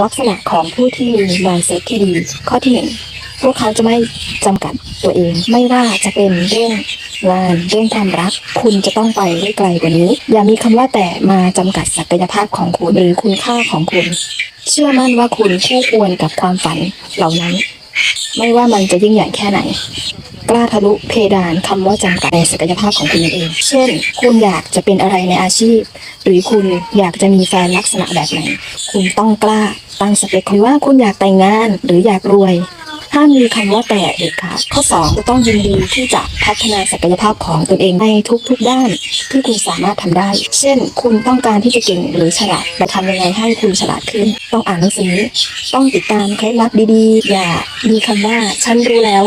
ลักษณะของผู้ที่มี mindset ที่ดี ข้อที่หนึ่งพวกเขาจะไม่จำกัดตัวเองไม่ว่าจะเป็นเรื่องงานเรื่องความรัก คุณจะต้องไปได้ไกลกว่านี้ อย่ามีคำว่าแต่มาจำกัดศักยภาพของคุณหรือคุณค่าของคุณ เชื่อมั่นว่าคุณคู่ควรกับความฝันเหล่านั้น ไม่ว่ามันจะยิ่งใหญ่แค่ไหน กล้าทะลุเพดานคำว่าจำกัดในศักยภาพของคุณเอง เช่น คุณอยากจะเป็นอะไรในอาชีพ หรือคุณอยากจะมีแฟนลักษณะแบบไหน คุณต้องกล้าตั้งสเปคคุณว่าคุณอยากแต่งงานหรืออยากรวย ห้ามมีคำว่าแต่เด็ดขาดข้อ2จะต้องยินดีที่จะพัฒนาศักยภาพของตนเองในทุกๆด้านที่คุณสามารถทำได้ เช่น คุณต้องการที่จะเก่งหรือฉลาดแต่ทำยังไงให้คุณฉลาดขึ้น ต้องอ่านหนังสือ ต้องติดตามเคล็ดลับดีๆ อย่ามีคำว่าฉันรู้แล้ว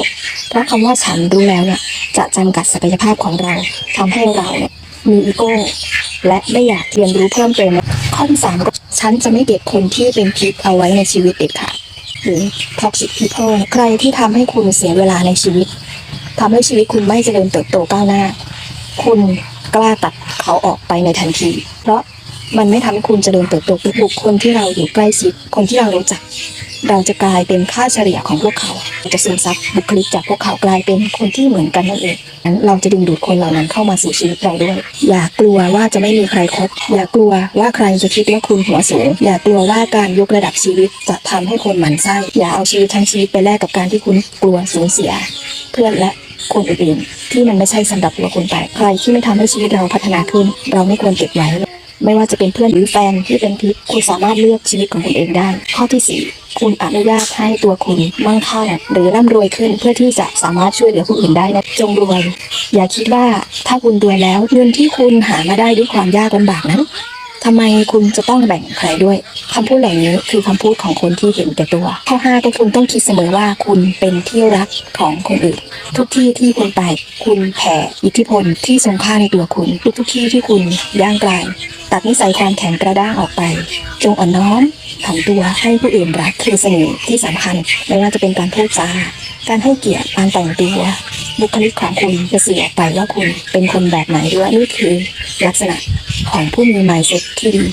เพราะคำว่าฉันรู้แล้วเนี่ยจะจำกัดศักยภาพของเราทำให้เราเนี่ยมีอีโก้และไม่อยากเรียนรู้เพิ่มเติมข้อที่สามฉันจะไม่เก็บคนที่เป็นพิษเอาไว้ในชีวิตเด็ดขาด หรือ toxic people ใครที่ทำให้คุณเสียเวลาในชีวิตทำให้ชีวิตคุณไม่เจริญเติบโตก้าวหน้า คุณกล้าตัดเขาออกไปในทันที เพราะมันไม่ทำให้คุณเจริญเติบโตบุคคลที่เราอยู่ใกล้ชิดคนที่เรารู้จัก เราจะกลายเป็นค่าเฉลี่ยของพวกเขา จะซึมซับบุคลิกจากพวกเขากลายเป็นคนที่เหมือนกันนั่นเองนั้นเราจะดึงดูดคนเหล่านั้นเข้ามาสู่ชีวิตเราด้วย อย่ากลัวว่าจะไม่มีใครคบอย่ากลัวว่าใครจะคิดว่าคุณหัวสูง อย่ากลัวว่าการยกระดับชีวิตจะทำให้คนหมั่นไส้อย่าเอาชีวิตทั้งชีวิตไปแลกกับการที่คุณกลัวสูญเสีย เพื่อนและคนอื่นๆที่มันไม่ใช่สำหรับตัวคุณไปใครที่ไม่ทำให้ชีวิตเราพัฒนาขึ้น เราไม่ควรเก็บไว้ ไม่ว่าจะเป็นเพื่อนหรือแฟนที่เป็นพิษคุณสามารถเลือกชีวิตของคุณเองได้ ข้อที่สี่คุณอนุญาตให้ตัวคุณมั่งคั่งหรือร่ำรวยขึ้นเพื่อที่จะสามารถช่วยเหลือผู้อื่นได้นะจงรวย อย่าคิดว่าถ้าคุณรวยแล้วเงินที่คุณหามาได้ด้วยความยากลำบากนั้น ทำไมคุณจะต้องแบ่งใครด้วยคำพูดเหล่านี้คือคำพูดของคนที่เห็นแก่ตัว ข้อห้าก็คุณต้องคิดเสมอว่าคุณเป็นที่รักของคนอื่น ทุกที่ที่คุณไป คุณแผ่อิทธิพลที่ทรงค่าในตัวคุณ ทุกทุกที่ที่คุณย่างกลายตัดนิสัยความแข็งกระด้างออกไป จงอ่อนน้อมถ่อมตัวให้ผู้อื่นรักคือเสน่ห์ที่สำคัญไม่ว่าจะเป็นการพูดจาการให้เกียรติการแต่งตัว บุคลิกของคุณจะสื่อออกไปว่าคุณเป็นคนแบบไหนด้วยนี่คือลักษณะของผู้มีไมซ์เซ็ตที่ดี